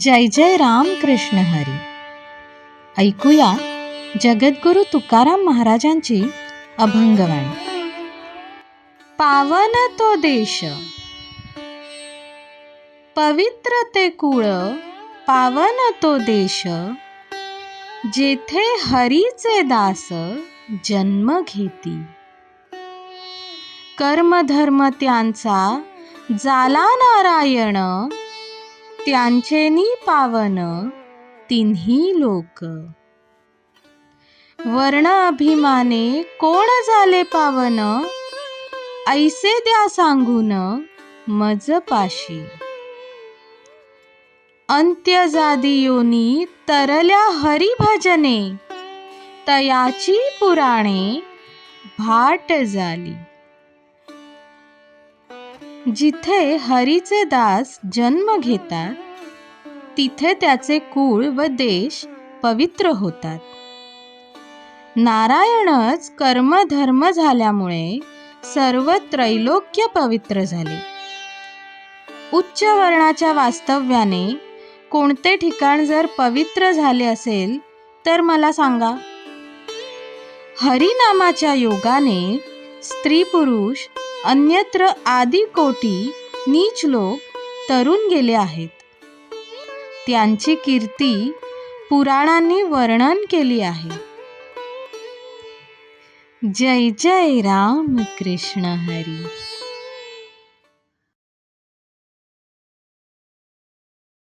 जय जय राम कृष्ण हरी. ऐकूया जगद्गुरु तुकाराम महाराजांची अभंगवाणी. पावन तो देश. पवित्र ते कुळ पावन तो देश. जेथे हरीचे दास जन्म घेती. कर्मधर्म त्यांचा जाला नारायण त्यांचेनी पावन तिन्ही लोक. वर्ण अभिमाने कोण झाले पावन? ऐसे द्या सांगून मज पाशी. अंत्यजादी योनी तरल्या हरिभजने तयाची पुराणे भाट झाली. जिथे हरीचे दास जन्म घेतात तिथे त्याचे कुळ व देश पवित्र होतात. नारायणच कर्मधर्म झाल्यामुळे सर्व त्रैलोक्य पवित्र झाले. उच्च वर्णाच्या वास्तव्याने कोणते ठिकाण जर पवित्र झाले असेल तर मला सांगा. हरिनामाच्या योगाने स्त्री पुरुष अन्यत्र आदी कोटी नीच लोक तरुण गेले आहेत. त्यांची कीर्ती पुराणांनी वर्णन केली आहे. जय जय राम कृष्ण हरी.